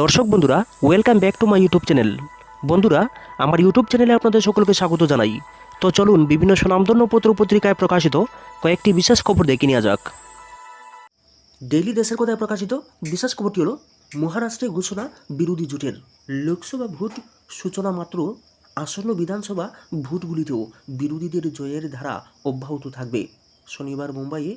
দর্শক বন্ধুরা welcome back to my YouTube channel বন্ধুরা, আমার ইউটিউব চ্যানেলে আপনাদের সকলকে স্বাগত জানাই। তো চলুন বিভিন্ন সুনামধন্য পত্র পত্রিকায় প্রকাশিত কয়েকটি বিশেষ খবর দেখে নেওয়া যাক। ডেইলি দেশের কথায় প্রকাশিত বিশেষ খবরটি হলো, মহারাষ্ট্রে ঘোষণা বিরোধী জোটের। লোকসভা ভোট সূচনা মাত্র আসন্ন বিধানসভা ভোটগুলিতেও বিরোধীদের জয়ের ধারা অব্যাহত থাকবে। শনিবার মুম্বাইয়ে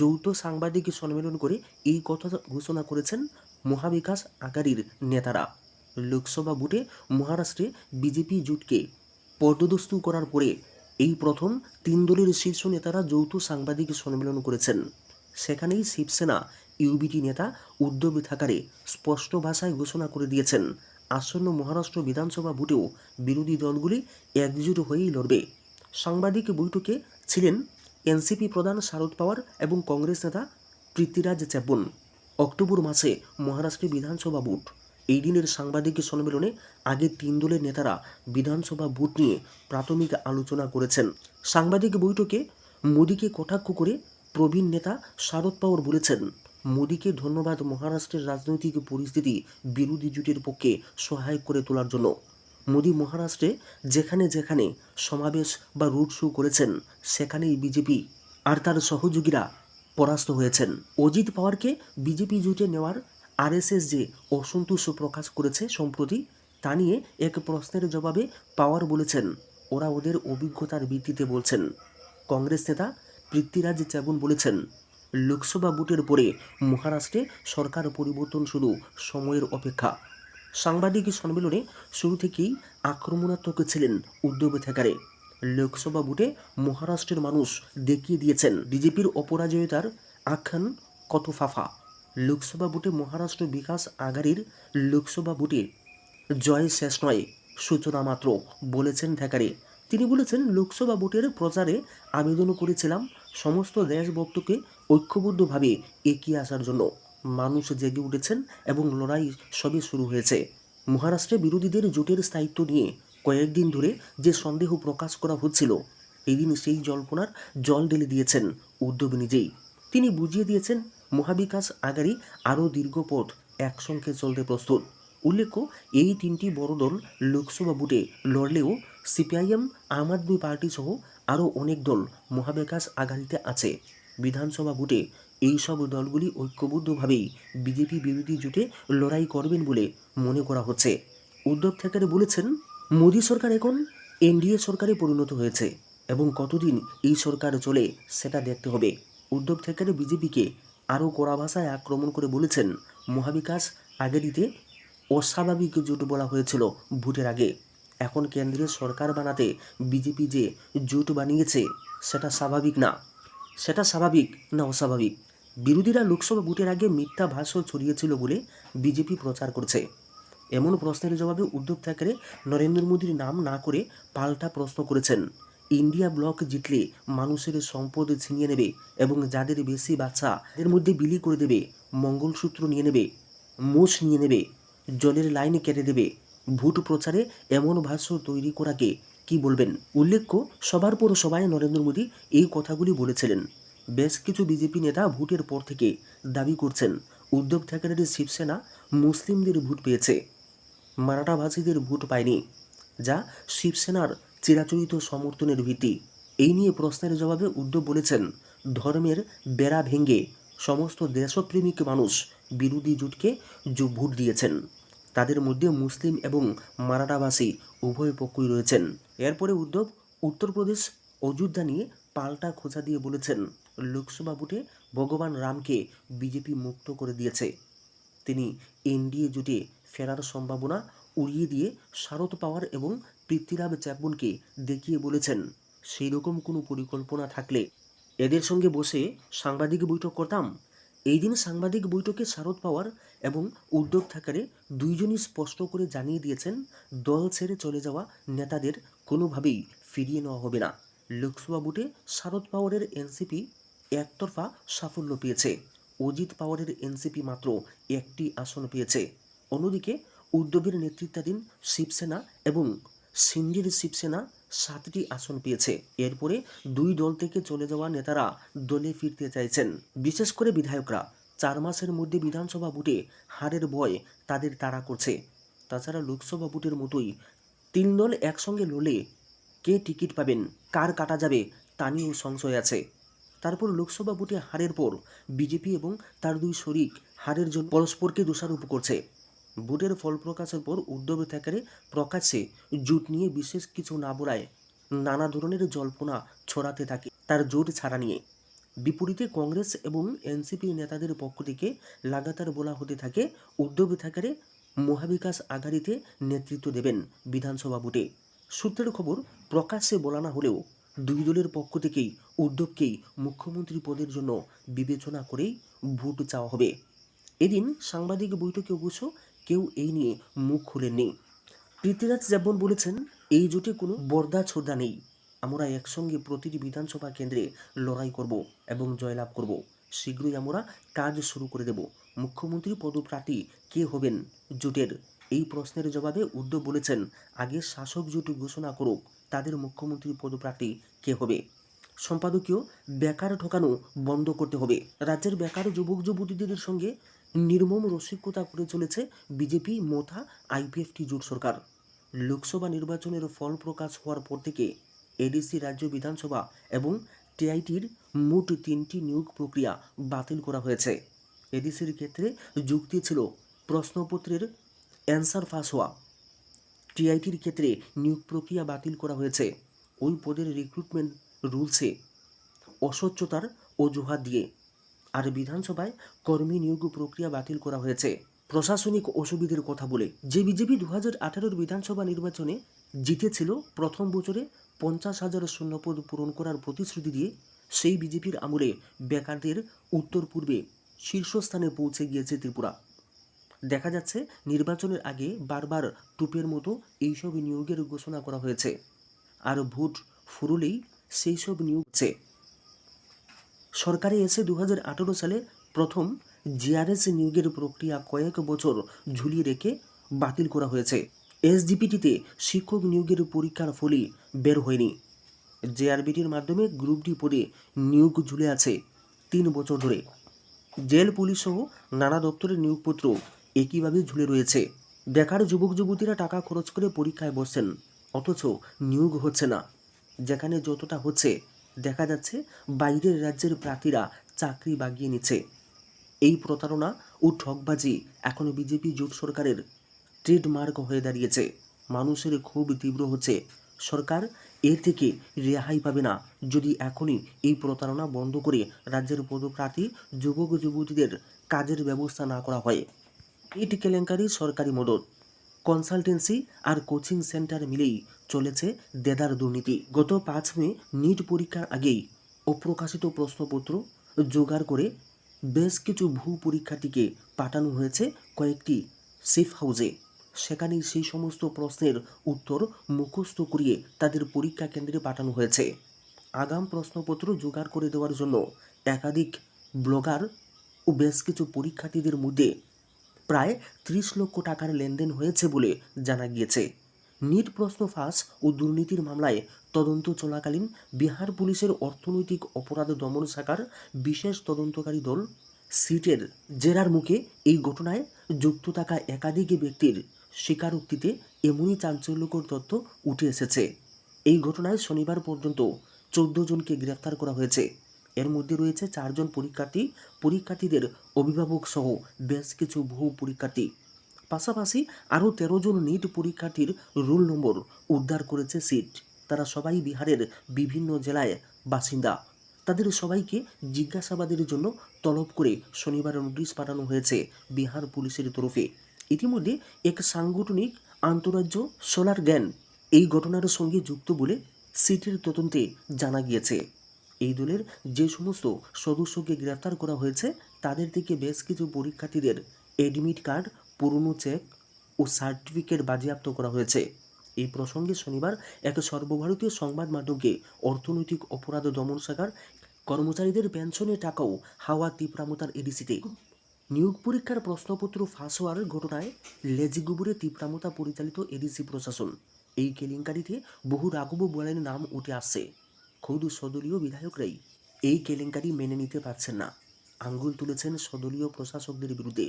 যৌথ সাংবাদিক সম্মেলন করে এই কথা ঘোষণা করেছেন মহাবিকাশ আঘাড়ির নেতারা। লোকসভা ভোটে মহারাষ্ট্রে বিজেপি জোটকে পর্যদস্তু করার পরে এই প্রথম তিন দলের শীর্ষ নেতারা যৌথ সাংবাদিক সম্মেলন করেছেন। সেখানেই শিবসেনা ইউবিটি নেতা উদ্ধব ঠাকারে স্পষ্ট ভাষায় ঘোষণা করে দিয়েছেন, আসন্ন মহারাষ্ট্র বিধানসভা ভোটেও বিরোধী দলগুলি একজোট হয়েই লড়বে। সাংবাদিক বৈঠকে ছিলেন এনসিপি প্রধান শারদ পাওয়ার এবং কংগ্রেস নেতা পৃথ্বীরাজ চ্যাপন অক্টোবর মাসে মহারাষ্ট্রে বিধানসভা ভোট এই দিনের সাংবাদিক সম্মেলনে আগে তিন দলের নেতারা বিধানসভা ভোট নিয়ে প্রাথমিক আলোচনা করেছেন। সাংবাদিক বৈঠকে মোদীকে কটাক্ষ করে প্রবীণ নেতা শারদ পাওয়ার বলেছেন, মোদীকে ধন্যবাদ মহারাষ্ট্রের রাজনৈতিক পরিস্থিতি বিরোধী জোটের পক্ষে সহায়ক করে তোলার জন্য। মোদী মহারাষ্ট্রে যেখানে যেখানে সমাবেশ বা রোড শো করেছেন, সেখানেই বিজেপি আর তার সহযোগীরা পরাস্ত হয়েছেন। অজিত পাওয়ারকে বিজেপি জোটে নেওয়ার আরএসএস যে অসন্তোষ প্রকাশ করেছে সম্প্রতি, তা নিয়ে এক প্রশ্নের জবাবে পাওয়ার বলেছেন, ওরা ওদের অভিজ্ঞতার ভিত্তিতে বলছেন। কংগ্রেস নেতা পৃথ্বীরাজ চ্যাবন বলেছেন, লোকসভা ভোটের পরে মহারাষ্ট্রে সরকার পরিবর্তন শুধু সময়ের অপেক্ষা। সাংবাদিক সম্মেলনে শুরু থেকেই আক্রমণাত্মক ছিলেন উদ্ধব ঠেকারে। লোকসভা ভোটে মহারাষ্ট্রের মানুষ দেখিয়ে দিয়েছেন। বিজেপির অপরাজয়তার আখ্যান কত ফাফা লোকসভা ভোটে মহারাষ্ট্র বিকাশ আগারীর লোকসভা ভোটে জয় শেষ নয়, সূচনা মাত্র, বলেছেন ঠেকারে তিনি বলেছেন, লোকসভা ভোটের প্রচারে আবেদন করেছিলাম সমস্ত দেশভক্তকে ঐক্যবদ্ধভাবে এগিয়ে আসার জন্য। মানুষ জেগে উঠেছেন এবং লড়াই সবে শুরু হয়েছে। মহারাষ্ট্রে বিরোধীদের জোটের স্থায়িত্ব নিয়ে কয়েকদিন ধরে যে সন্দেহ প্রকাশ করা হচ্ছিল এদিন সেই জল্পনার জল ঢেলে দিয়েছেন উদ্যোগ নিজেই। তিনি বুঝিয়ে দিয়েছেন, মহাবিকাশ আগারী আরও দীর্ঘ পথ একসঙ্গে চলতে প্রস্তুত। উল্লেখ্য, এই তিনটি বড় দল লোকসভা ভোটে লড়লেও সিপিআইএম, আম আদমি পার্টি সহ আরও অনেক দল মহাবিকাশ আঘাড়িতে আছে। বিধানসভা ভোটে এই সব দলগুলি ঐক্যবদ্ধভাবেই বিজেপি বিরোধী জোটে লড়াই করবেন বলে মনে করা হচ্ছে। উদ্ধব ঠাকরে বলেছেন মোদী সরকার এখন এনডিএ সরকারে পরিণত হয়েছে এবং কতদিন এই সরকার চলে সেটা দেখতে হবে। উদ্ধব ঠাকরে বিজেপিকে আরও কড়া ভাষায় আক্রমণ করে বলেছেন, মহাবিকাশ আগে দিতে অস্বাভাবিক জোট বলা হয়েছিল ভোটের আগে। এখন কেন্দ্রের সরকার বানাতে বিজেপি যে জোট বানিয়েছে সেটা স্বাভাবিক না। সেটা স্বাভাবিক না অস্বাভাবিক? বিরোধীরা লোকসভা ভোটের আগে মিথ্যা ভাষ্য ছড়িয়েছিল বলে বিজেপি প্রচার করছে। এমন প্রশ্নের জবাবে উদ্ধব ঠাকরে নরেন্দ্র মোদীর নাম না করে পাল্টা প্রশ্ন করেছেন। ইন্ডিয়া ব্লক জিতলে মানুষের সম্পদ ছিনিয়ে নেবে এবং যাদের বেশি বাচ্চা এর মধ্যে বিলি করে দেবে, মঙ্গলসূত্র নিয়ে নেবে মোষ নিয়ে নেবে, জলের লাইন কেটে দেবে, ভোট প্রচারে এমন ভাষ্য তৈরি করাকে কি বলবেন? উল্লেখ্য সবার পর সবাই নরেন্দ্র মোদী এই কথাগুলি বলেছিলেন। বেশ কিছু বিজেপি নেতা ভোটের পর থেকে দাবি করছেন, উদ্ধব ঠাকরের শিবসেনা মুসলিমদের ভোট পেয়েছে। মারাঠাভাষীদের ভোট পায়নি, যা শিবসেনার চিরাচরিত সমর্থনের ভিত্তি এই নিয়ে প্রশ্নের জবাবে উদ্ধব বলেছেন, ধর্মের বেড়া ভেঙে সমস্ত দেশপ্রেমিক মানুষ বিরোধী জোটকে ভোট দিয়েছেন। তাদের মধ্যে মুসলিম এবং মারাঠাভাষী উভয় পক্ষই রয়েছেন। এরপরে উদ্ধব উত্তরপ্রদেশ অযোধ্যা নিয়ে পাল্টা খোঁজা দিয়ে বলেছেন, লোকসভা ভোটে ভগবান রামকে বিজেপি মুক্ত করে দিয়েছে। তিনি এনডিএ জোটে ফেরার সম্ভাবনা উড়িয়ে দিয়ে শারদ পাওয়ার এবং পৃথ্বীরাজ চ্যাপনকে দেখিয়ে বলেছেন সেই রকম কোনো পরিকল্পনা থাকলে। এদের সঙ্গে বসে সাংবাদিক বৈঠক করতাম। এই দিন সাংবাদিক বৈঠকে শারদ পাওয়ার এবং উদ্যোগ থাকারে দুইজনই স্পষ্ট করে জানিয়ে দিয়েছেন, দল ছেড়ে চলে যাওয়া নেতাদের কোনোভাবেই ফিরিয়ে নেওয়া হবে না। লোকসভা ভোটে শারদ পাওয়ারের এনসিপি একতরফা সাফল্য পেয়েছে। অজিত পাওয়ারের এনসিপি মাত্র একটি আসন পেয়েছে। অন্যদিকে উদ্ধবের নেতৃত্বাধীন শিবসেনা এবং সিন্ধির শিবসেনা সাতটি আসন পেয়েছে। এরপরে দুই দল থেকে চলে যাওয়া নেতারা দলে ফিরতে চাইছেন। বিশেষ করে বিধায়করা চার মাসের মধ্যে বিধানসভা ভোটে হারের ভয় তাদের তাড়া করছে। তাছাড়া লোকসভা ভোটের মতোই তিন দল একসঙ্গে লড়লে কে টিকিট পাবেন, কার কাটা যাবে তা নিয়েও সংশয় আছে। তারপর লোকসভা ভোটে হারের পর বিজেপি এবং তার দুই শরিক হারের জন্য পরস্পরকে দোষারোপ করছে। ভোটের ফল প্রকাশের পর উদ্ধব ঠাকরে প্রকাশ্যে জোট নিয়ে বিশেষ কিছু না বলায় নানা ধরনের জল্পনা ছড়াতে থাকে তার জোট ছাড়া নিয়ে। বিপরীতে কংগ্রেস এবং এনসিপি নেতাদের পক্ষ থেকে লাগাতার বলা হতে থাকে, উদ্ধব ঠাকরে মহাবিকাশ আঘাড়িতে নেতৃত্ব দেবেন বিধানসভা ভোটে সূত্রের খবর, প্রকাশ্যে বলা না হলেও দুই দলের পক্ষ থেকেই উদ্ধবকেই মুখ্যমন্ত্রী পদের জন্য বিবেচনা করেই ভোট চাওয়া হবে। এদিন সাংবাদিক বৈঠকে অবশ্য কেউ এই নিয়ে মুখ খুলেননি পৃথ্বীরাজ যেমন বলেছেন, এই জোটে কোনো বর্দা ছোদা নেই। আমরা একসঙ্গে প্রতিটি বিধানসভা কেন্দ্রে লড়াই করব এবং জয়লাভ করব। শীঘ্রই আমরা কাজ শুরু করে দেব। মুখ্যমন্ত্রী পদপ্রার্থী কে হবেন জোটের? এই প্রশ্নের জবাবে উদ্ধব বলেছেন, আগে শাসক জোট ঘোষণা করুক, তাদের মুখ্যমন্ত্রী পদপ্রার্থী কে হবে? সম্পাদকীয় বেকার ঠকানো বন্ধ করতে হবে। রাজ্যের বেকার যুবক যুবতীদের সঙ্গে নির্মম রসিকতা করে চলেছে বিজেপি, মোথা আইপিএফটি জোট সরকার। লোকসভা নির্বাচনের ফল প্রকাশ হওয়ার পর থেকে এডিসি রাজ্য বিধানসভা এবং টিআইটির মোট তিনটি নিয়োগ প্রক্রিয়া বাতিল করা হয়েছে। এডিসির ক্ষেত্রে যুক্তি ছিল প্রশ্নপত্রের অ্যান্সার ফাঁস হওয়া। টিআইটির ক্ষেত্রে নিয়োগ প্রক্রিয়া বাতিল করা হয়েছে। ওই পদের রিক্রুটমেন্ট রুলসে অস্বচ্ছতার অজুহাত দিয়ে আর বিধানসভায় কর্মী নিয়োগ প্রক্রিয়া বাতিল করা হয়েছে। প্রশাসনিক অসুবিধের কথা বলে যে বিজেপি দু হাজার আঠারোর বিধানসভা নির্বাচনে জিতেছিল প্রথম বছরে পঞ্চাশ হাজার শূন্যপদ পূরণ করার প্রতিশ্রুতি দিয়ে, সেই বিজেপির আমলে বেকারদের উত্তর পূর্বে শীর্ষস্থানে পৌঁছে গিয়েছে ত্রিপুরা। দেখা যাচ্ছে, নির্বাচনের আগে বারবার টুপের মতো এইসব নিয়োগের ঘোষণা করা হয়েছে। আর ভোট ফুরলেই সেই সব নিয়োগ হচ্ছে। সরকারে এসে দু হাজার আঠেরো সালে প্রথম জিআরএস নিয়োগের প্রক্রিয়া কয়েক বছর ঝুলিয়ে রেখে বাতিল করা হয়েছে। এসডিপিটিতে শিক্ষক নিয়োগের পরীক্ষার ফলই বের হয়নি। জেআরবিটির মাধ্যমে গ্রুপ ডি পদে নিয়োগ ঝুলে আছে তিন বছর ধরে। জেল, পুলিশ সহ নানা দপ্তরের নিয়োগপত্র একইভাবে ঝুলে রয়েছে। বেকার যুবক যুবতীরা টাকা খরচ করে পরীক্ষায় বসছেন, অথচ নিয়োগ হচ্ছে না। যেখানে যতটা হচ্ছে দেখা যাচ্ছে বাইরের রাজ্যের প্রার্থীরা চাকরি বাগিয়ে নিচ্ছে। এই প্রতারণা ও ঠকবাজি এখন বিজেপি জোট সরকারের ট্রেডমার্ক হয়ে দাঁড়িয়েছে। মানুষের খুব তীব্র হচ্ছে। সরকার এর থেকে রেহাই পাবে না। যদি এখনই এই প্রতারণা বন্ধ করে রাজ্যের পদপ্রার্থী যুবক যুবতীদের কাজের ব্যবস্থা না করা হয়, ইট কেলেঙ্কারি সরকারি মদত। কনসালটেন্সি আর কোচিং সেন্টার মিলেই চলেছে দেদার দুর্নীতি। গত পাঁচ মে নিট পরীক্ষার আগেই অপ্রকাশিত প্রশ্নপত্র জোগাড় করে বেশ কিছু ভূ পরীক্ষাটিকে পাঠানো হয়েছে কয়েকটি সেফ হাউসে। সেখানেই সেই সমস্ত প্রশ্নের উত্তর মুখস্থ করিয়ে তাদের পরীক্ষা কেন্দ্রে পাঠানো হয়েছে। আগাম প্রশ্নপত্র জোগাড় করে দেওয়ার জন্য একাধিক ব্লগার ও বেশ কিছু পরীক্ষার্থীদের মধ্যে প্রায় ত্রিশ লক্ষ টাকার লেনদেন হয়েছে বলে জানা গিয়েছে। নিট প্রশ্ন ফাঁস ও দুর্নীতির মামলায় তদন্ত চলাকালীন বিহার পুলিশের অর্থনৈতিক অপরাধ দমন শাখার বিশেষ তদন্তকারী দল সিটের জেরার মুখে এই ঘটনায় যুক্ত থাকা একাধিক ব্যক্তির স্বীকারোক্তিতে এমনই চাঞ্চল্যকর তথ্য উঠে এসেছে। এই ঘটনায় শনিবার পর্যন্ত চোদ্দ জনকে গ্রেফতার করা হয়েছে। এর মধ্যে রয়েছে চারজন পরীক্ষার্থী, পরীক্ষার্থীদের অভিভাবক সহ বেশ কিছু বহু পরীক্ষার্থী। পাশাপাশি আরও তেরো জন নিট পরীক্ষার্থীর রোল নম্বর উদ্ধার করেছে সিট। তারা সবাই বিহারের বিভিন্ন জেলায় বাসিন্দা। তাদের সবাইকে জিজ্ঞাসাবাদের জন্য তলব করে শনিবার নোটিশ পাঠানো হয়েছে বিহার পুলিশের তরফে। ইতিমধ্যে এক সাংগঠনিক আন্তরাজ্য সোলার জ্ঞান এই ঘটনার সঙ্গে যুক্ত বলে সিটের তদন্তে জানা গিয়েছে। এই দলের যে সমস্ত সদস্যকে গ্রেফতার করা হয়েছে, তাদের থেকে বেশ কিছু পরীক্ষার্থীদের এডমিট কার্ড পুরনো চেক ও সার্টিফিকেট বাজেয়াপ্ত করা হয়েছে। এই প্রসঙ্গে শনিবার এক সর্বভারতীয় সংবাদ মাধ্যমকে অর্থনৈতিক অপরাধ দমন শাখার কর্মচারীদের পেনশনের টাকাও হাওয়া তীব্রামতার এডিসিতে। নিয়োগ পরীক্ষার প্রশ্নপত্র ফাঁস হওয়ার ঘটনায় লেজিগুবুরে তীব্রামতা পরিচালিত এডিসি প্রশাসন। এই কেলেঙ্কারিতে বহু রাঘব বোয়ালের নাম উঠে আসছে। খোদ সদলীয় বিধায়করাই এই কেলেঙ্কারি মেনে নিতে পারছেন না। আঙ্গুল তুলেছেন সদলীয় প্রশাসকদের বিরুদ্ধে।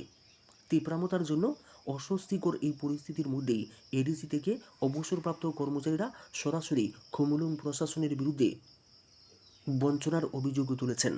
তীব্রামতার জন্য অস্বস্তিকর এই পরিস্থিতির মধ্যেই এডিসি থেকে অবসরপ্রাপ্ত কর্মচারীরা সরাসরি খুমুলুং প্রশাসনের বিরুদ্ধে বঞ্চনার অভিযোগ তুলেছেন।